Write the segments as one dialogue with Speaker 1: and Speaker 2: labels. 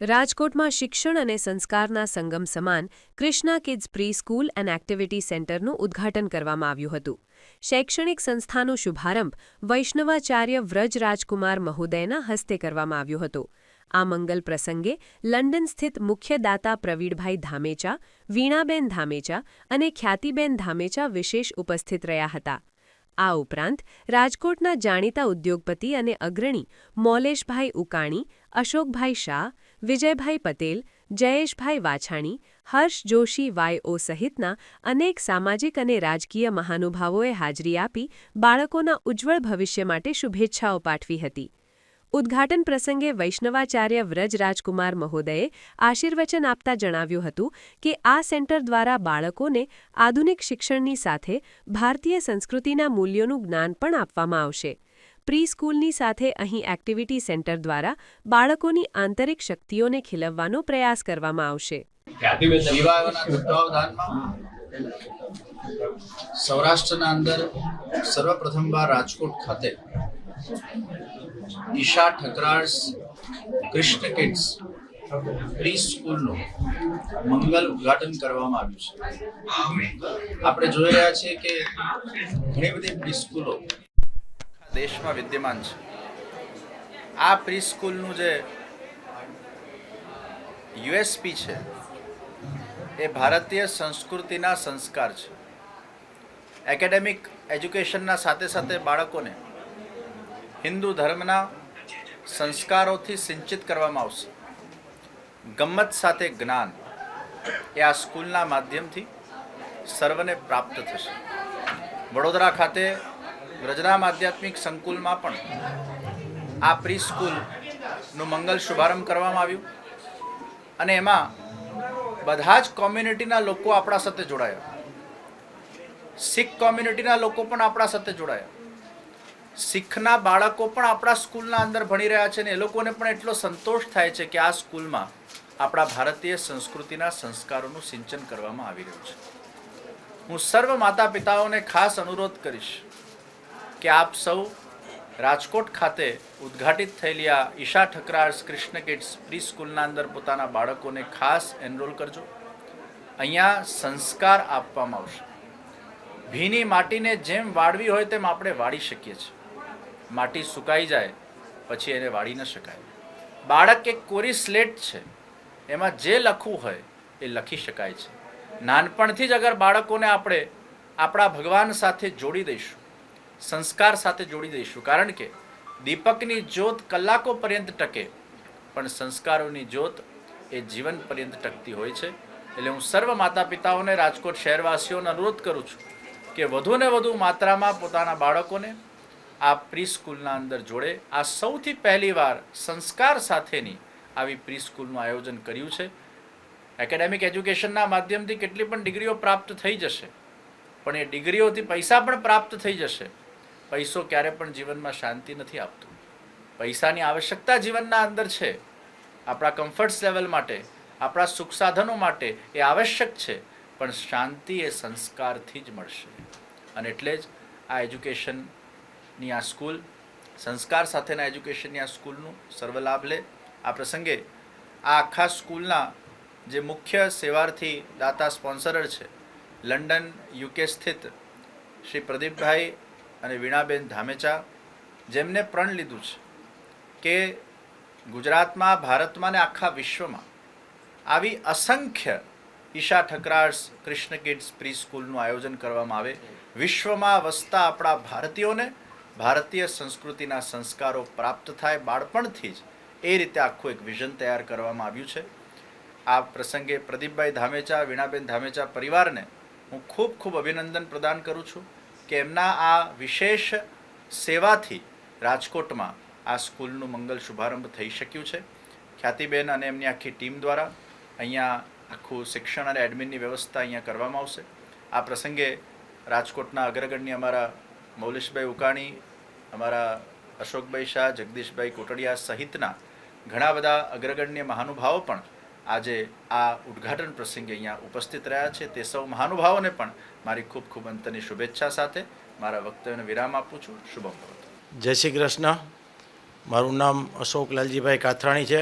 Speaker 1: રાજકોટમાં શિક્ષણ અને સંસ્કારના સંગમ સમાન Krishna kids preschool and activity સેન્ટરનું ઉદ્ઘાટન કરવામાં આવ્યું હતું. શૈક્ષણિક સંસ્થાનો શુભારંભ વૈષ્ણવાચાર્ય વ્રજ રાજકુમાર મહોદયના હસ્તે કરવામાં આવ્યો હતો. આ મંગલ પ્રસંગે લંડન સ્થિત મુખ્ય દાતા પ્રવીણભાઈ ધામેચા, વીણાબેન ધામેચા અને ખ્યાતિબેન ધામેચા વિશેષ ઉપસ્થિત રહ્યા હતા. આ ઉપરાંત રાજકોટના જાણીતા ઉદ્યોગપતિ અને અગ્રણી મોલેશભાઈ ઉકાણી, અશોકભાઈ શાહ વિજયભાઈ પટેલ, જયેશભાઈ વાછાણી, હર્ષ જોશી વાયઓ સહિતના અનેક સામાજિક અને રાજકીય મહાનુભાવોએ હાજરી આપી બાળકોના ઉજ્જવળ ભવિષ્ય માટે શુભેચ્છાઓ પાઠવી હતી. ઉદ્ઘાટન પ્રસંગે વૈષ્ણવાચાર્ય વ્રજ રાજકુમાર મહોદયે આશીર્વચન આપતા જણાવ્યું હતું કે આ સેન્ટર દ્વારા બાળકોને આધુનિક શિક્ષણની સાથે ભારતીય સંસ્કૃતિના મૂલ્યોનું જ્ઞાન પણ આપવામાં આવશે. પ્રી સ્કૂલની સાથે અહીં એક્ટિવિટી સેન્ટર દ્વારા બાળકોની આંતરિક શક્તિઓને ખીલવવાનો પ્રયાસ કરવામાં આવશે.
Speaker 2: સૌરાષ્ટ્રના અંદર સર્વપ્રથમવાર રાજકોટ ખાતે ઈશા ઠકરાર્સ કૃષ્ણ કિડ્સ પ્રી સ્કૂલનું મંગલ ઉદઘાટન કરવામાં આવ્યું છે. આપણે જોઈ રહ્યા છીએ કે ઘણી બધી પ્રી સ્કૂલો દેશમાં વિદ્યમાન છે. આ પ્રી સ્કૂલનું જે યુએસપી છે, એ ભારતીય સંસ્કૃતિના સંસ્કાર છે. એકેડેમિક એજ્યુકેશનના સાથે સાથે બાળકોને હિન્દુ ધર્મના સંસ્કારોથી સિંચિત કરવામાં આવશે. ગમ્મત સાથે જ્ઞાન એ આ સ્કૂલના માધ્યમથી સર્વને પ્રાપ્ત થશે. વડોદરા ખાતે વ્રજરામ આધ્યાત્મિક સંકુલમાં પણ આ પ્રી સ્કૂલનું મંગલ શુભારંભ કરવામાં આવ્યું. અને એમાં બધા જ કોમ્યુનિટીના લોકો આપણા સાથે જોડાયા. શીખ કોમ્યુનિટીના લોકો પણ આપણા સાથે જોડાયા. શીખના બાળકો પણ આપણા સ્કૂલના અંદર ભણી રહ્યા છે ને એ લોકોને પણ એટલો સંતોષ થાય છે કે આ સ્કૂલમાં આપણા ભારતીય સંસ્કૃતિના સંસ્કારોનું સિંચન કરવામાં આવી રહ્યું છે. હું સર્વ માતા પિતાઓને ખાસ અનુરોધ કરીશ કે આપ સૌ રાજકોટ ખાતે ઉદ્ઘાટિત થયેલી આ ઈશા ઠકરાર્સ કૃષ્ણ કિડ્સ પ્રી સ્કૂલના અંદર પોતાના બાળકોને ખાસ એનરોલ કરજો. અહીંયા સંસ્કાર આપવામાં આવશે. ભીની માટીને જેમ વાળવી હોય તેમ આપણે વાળી શકીએ છીએ. માટી સુકાઈ જાય, પછી એને વાળી ન શકાય. બાળક એક કોરી સ્લેટ છે. એમાં જે લખવું હોય એ લખી શકાય છે. નાનપણથી જ અગર બાળકોને આપણે આપણા ભગવાન સાથે જોડી દઈશું સંસ્કાર સાથે જોડી દઈશું. કારણ કે દીપકની જ્યોત કલાકો પર્યંત ટકે, પણ સંસ્કારોની જ્યોત એ જીવન પર્યંત ટકતી હોય છે. એટલે હું સર્વ માતા પિતાઓને રાજકોટ શહેરવાસીઓને અનુરોધ કરું છું કે વધુને વધુ માત્રામાં પોતાના બાળકોને આ પ્રી સ્કૂલના અંદર જોડે આ સૌથી પહેલીવાર સંસ્કાર સાથેની આવી પ્રી સ્કૂલનું આયોજન કર્યું છે. એકેડેમિક એજ્યુકેશનના માધ્યમથી કેટલી પણ ડિગ્રીઓ પ્રાપ્ત થઈ જશે, પણ એ ડિગ્રીઓથી પૈસા પણ પ્રાપ્ત થઈ જશે. પૈસો ક્યારે પણ જીવનમાં શાંતિ નથી આપતું. પૈસાની આવશ્યકતા જીવનના અંદર છે. આપણા કમ્ફર્ટ્સ લેવલ માટે, આપણા સુખ સાધનો માટે એ આવશ્યક છે, પણ શાંતિ એ સંસ્કારથી જ મળશે. અને એટલે જ આ એજ્યુકેશનની આ સ્કૂલ સંસ્કાર સાથેના એજ્યુકેશનની આ સ્કૂલનું સર્વલાભ લે. આ પ્રસંગે આ આખા સ્કૂલના જે મુખ્ય સેવાર્થી દાતા સ્પોન્સરર છે, લંડન યુકે સ્થિત શ્રી પ્રદીપભાઈ અને વીણાબેન ધામેચા, જેમને પ્રણ લીધું છે કે ગુજરાતમાં, ભારતમાં ને આખા વિશ્વમાં આવી અસંખ્ય ઈશા ઠકરાર્સ કૃષ્ણ કિડ્સ પ્રી સ્કૂલનું આયોજન કરવામાં આવે. વિશ્વમાં વસતા આપણા ભારતીયોને ભારતીય સંસ્કૃતિના સંસ્કારો પ્રાપ્ત થાય બાળપણથી જ એ રીતે આખું એક વિઝન તૈયાર કરવામાં આવ્યું છે. આ પ્રસંગે પ્રદીપભાઈ ધામેચા, વીણાબેન ધામેચા પરિવારને હું ખૂબ ખૂબ અભિનંદન પ્રદાન કરું છું. કે એમના આ વિશેષ સેવાથી રાજકોટમાં આ સ્કૂલનું મંગલ શુભારંભ થઈ શક્યું છે? ખ્યાતિબેન અને એમની આખી ટીમ દ્વારા અહીંયા આખું શિક્ષણ અને એડમિનની વ્યવસ્થા અહીંયા કરવામાં આવશે. આ પ્રસંગે રાજકોટના અગ્રગણ્ય અમારા મૌલેશભાઈ ઉકાણી, અમારા અશોકભાઈ શાહ, જગદીશભાઈ કોટડિયા સહિતના ઘણા બધા અગ્રગણ્ય મહાનુભાવો પણ આજે આ ઉદ્ઘાટન પ્રસંગે અહીંયા ઉપસ્થિત રહ્યા છે. તે સૌ મહાનુભાવોને પણ મારી ખૂબ ખૂબ અંતરની શુભેચ્છા સાથે મારા વક્તવ્યને વિરામ આપું છું. શુભમ
Speaker 3: જય શ્રી કૃષ્ણ. મારું નામ અશોક લાલજીભાઈ કાથરાણી છે.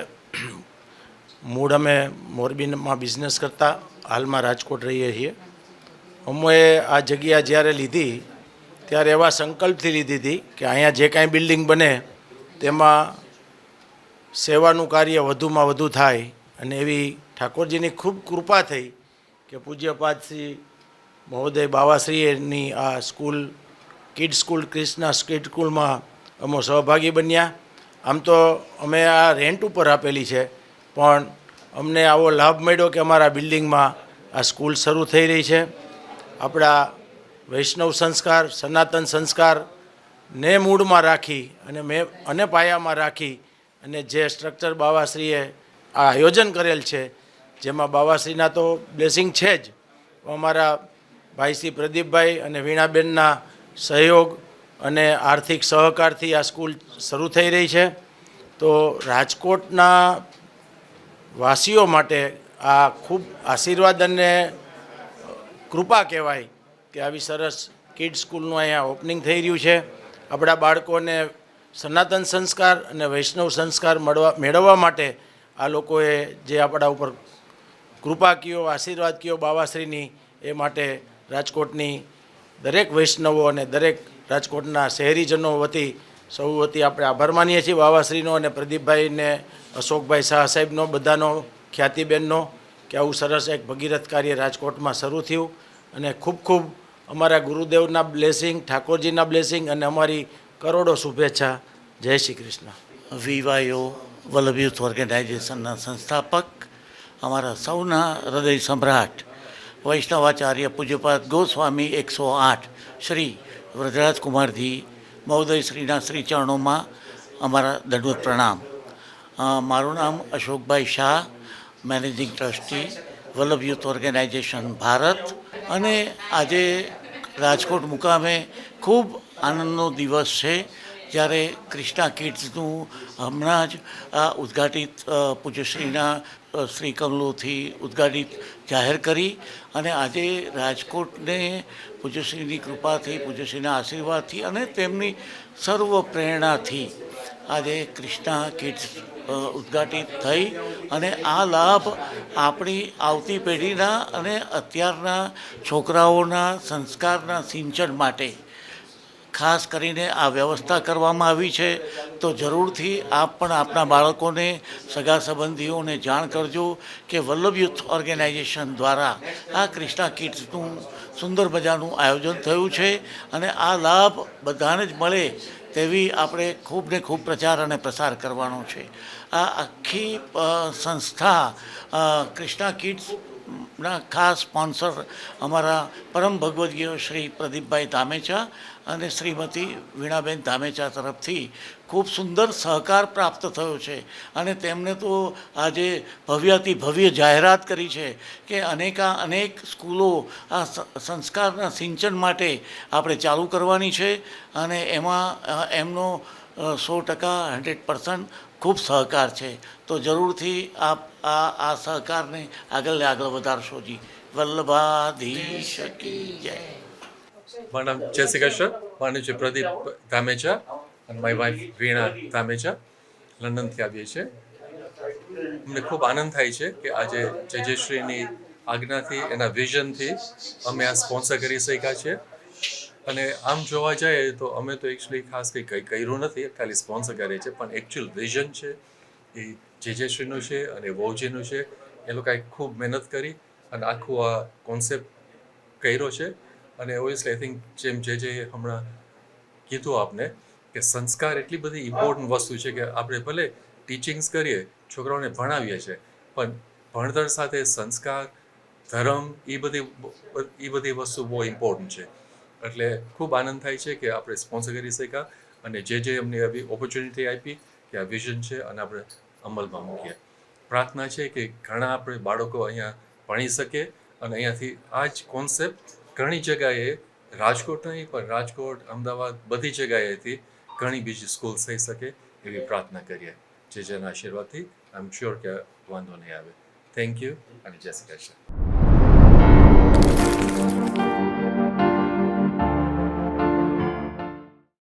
Speaker 3: મૂળ અમે મોરબીમાં બિઝનેસ કરતા હાલમાં રાજકોટ રહીએ છીએ. અમે આ જગ્યા જ્યારે લીધી, ત્યારે એવા સંકલ્પથી લીધી હતી કે અહીંયા જે કાંઈ બિલ્ડિંગ બને, તેમાં સેવાનું કાર્ય વધુમાં વધુ થાય. અને એવી ઠાકોરજીની ખૂબ કૃપા થઈ કે પૂજ્યપાદ શ્રી મહોદય બાવાશ્રીની આ school, kid school Krishna kid સ્કૂલમાં અમે સહભાગી બન્યા. આમ તો અમે આ રેન્ટ ઉપર આપેલી છે, પણ અમને આવો લાભ મળ્યો કે અમારા બિલ્ડિંગમાં આ સ્કૂલ શરૂ થઈ રહી છે. આપણા વૈષ્ણવ સંસ્કાર, સનાતન સંસ્કાર ને મૂળમાં રાખી અને મેં, અને પાયામાં રાખી અને જે સ્ટ્રક્ચર બાવાશ્રીએ આ આયોજન કરેલ છે, જેમાં બાવાશ્રીના તો બ્લેસિંગ છે જ. અમારા ભાઈ શ્રી પ્રદીપભાઈ અને વીણાબેનના સહયોગ અને આર્થિક સહકારથી આ સ્કૂલ શરૂ થઈ રહી છે. તો રાજકોટના વાસીઓ માટે આ ખૂબ આશીર્વાદ અને કૃપા કહેવાય કે આવી સરસ કિડ સ્કૂલનું અહીંયા ઓપનિંગ થઈ રહ્યું છે. આપણા બાળકોને સનાતન સંસ્કાર અને વૈષ્ણવ સંસ્કાર મળવા, મેળવવા માટે આ લોકોએ જે આપણા ઉપર કૃપા કયો આશીર્વાદ કયો બાવાશ્રીની, એ માટે રાજકોટની દરેક વૈષ્ણવો અને દરેક રાજકોટના શહેરીજનો વતી સૌ વતી આપણે આભાર માનીએ છીએ બાવાશ્રીનો અને પ્રદીપભાઈને અશોકભાઈ શાહ સાહેબનો, બધાનો, ખ્યાતિબેનનો, કે આવું સરસ એક ભગીરથ કાર્ય રાજકોટમાં શરૂ થયું. અને ખૂબ ખૂબ અમારા ગુરુદેવના બ્લેસિંગ, ઠાકોરજીના બ્લેસિંગ અને અમારી કરોડો શુભેચ્છા. જય શ્રી કૃષ્ણ.
Speaker 4: વિવાયો વલ્લભ યુથ ઓર્ગેનાઇઝેશનના સંસ્થાપક, અમારા સૌના હૃદય સમ્રાટ, વૈષ્ણવાચાર્ય પૂજ્યપાદ ગોસ્વામી એકસો આઠ, શ્રી વ્રજરાજકુમારજી મહોદય શ્રીના શ્રી ચરણોમાં અમારા દંડવત પ્રણામ. મારું નામ Ashokbhai Shah, managing trustee, Vallabh youth organisation Bharat. અને આજે રાજકોટ મુકામે ખૂબ આનંદનો દિવસ છે. જ્યારે ક્રિષ્ના કિડ્સનું હમણાં જ આ ઉદ્ઘાટિત પૂજ્યશ્રીના શ્રી કમલોથી ઉદ્ઘાટિત જાહેર કરી અને આજે રાજકોટને પૂજ્યશ્રીની કૃપાથી, પૂજ્યશ્રીના આશીર્વાદથી અને તેમની સર્વ પ્રેરણાથી આજે ક્રિષ્ના કિડ્સ ઉદ્ઘાટિત થઈ અને આ લાભ આપણી આવતી પેઢીના અને અત્યારના છોકરાઓના સંસ્કારના સિંચન માટે ખાસ કરીને આ વ્યવસ્થા કરવામાં આવી છે, તો જરૂરથી આપ પણ આપના બાળકોને, સગા સંબંધીઓને જાણ કરજો કે વલ્લભ યુથ ઓર્ગેનાઇઝેશન દ્વારા આ ક્રિષ્ના કિટ્સનું સુંદર મજાનું આયોજન થયું છે અને આ લાભ બધાને જ મળે તેવી આપણે ખૂબ ને ખૂબ પ્રચાર અને પ્રસાર કરવાનો છે. આ આખી સંસ્થા ક્રિષ્ના કિડ્સ ના, ખાસ સ્પોન્સર અમારા પરમ ભગવદ્ગીઓ શ્રી પ્રદીપભાઈ ધામેચા અને શ્રીમતી વીણાબેન ધામેચા તરફથી ખૂબ સુંદર સહકાર પ્રાપ્ત થયો છે. અને તેમણે તો આજે ભવ્યાતિ ભવ્ય જાહેરાત કરી છે કે અનેકા અનેક સ્કૂલો આ સંસ્કારના સિંચન માટે આપણે ચાલુ કરવાની છે અને એમાં એમનો સો ટકા હંડ્રેડ પર્સન્ટ ખૂબ સહકાર છે. તો જરૂરથી આપ આ આ સહકારને આગળ આગળ વધારશો જી. વલ્લભાધીશ કી જય.
Speaker 5: My જય શ્રી કૃષ્ણ. Shah. છે પ્રદીપ ધામે છે અને માય my વીણા ધામે છે લંડનથી આવીએ છીએ. અમને ખૂબ આનંદ થાય છે કે આજે જયજયશ્રીની આજ્ઞાથી, એના વિઝનથી અમે આ સ્પોન્સર કરી શક્યા છીએ. અને આમ જોવા જઈએ તો અમે તો એકચ્યુઅલી ખાસ કંઈ કંઈ કર્યું નથી. ખાલી સ્પોન્સર કરીએ છીએ પણ એકચ્યુઅલ વિઝન છે એ જે જયશ્રીનું છે અને વહુજીનું છે. એ લોકોએ ખૂબ મહેનત કરી અને આખું આ કોન્સેપ્ટ કર્યો છે. અને ઓબ્વિયસલી આઈ થિંક જેમ જે જે હમણાં કીધું આપને કે સંસ્કાર એટલી બધી ઇમ્પોર્ટન્ટ વસ્તુ છે કે આપણે ભલે ટીચિંગ્સ કરીએ, છોકરાઓને ભણાવીએ છીએ, પણ ભણતર સાથે સંસ્કાર, ધર્મ એ બધી એ બધી વસ્તુ બહુ ઇમ્પોર્ટન્ટ છે. એટલે ખૂબ આનંદ થાય છે કે આપણે સ્પોન્સર કરી શક્યા અને જે જે અમને આવી ઓપોર્ચ્યુનિટી આપી કે આ વિઝન છે અને આપણે અમલમાં મૂકીએ. પ્રાર્થના છે કે ઘણા આપણે બાળકો અહીંયા ભણી શકે અને અહીંયાથી આ જ કોન્સેપ્ટ ઘણી જગ્યાએ રાજકોટ નહીં, પણ રાજકોટ, અમદાવાદ બધી જગ્યાએથી ઘણી બીજી સ્કૂલ થઈ શકે એવી પ્રાર્થના કરીએ. જે જેના આશીર્વાદથી આઈ એમ શ્યોર કે વાંધો નહીં આવે. થેન્ક યુ અને જય શ્રી કૃષ્ણ.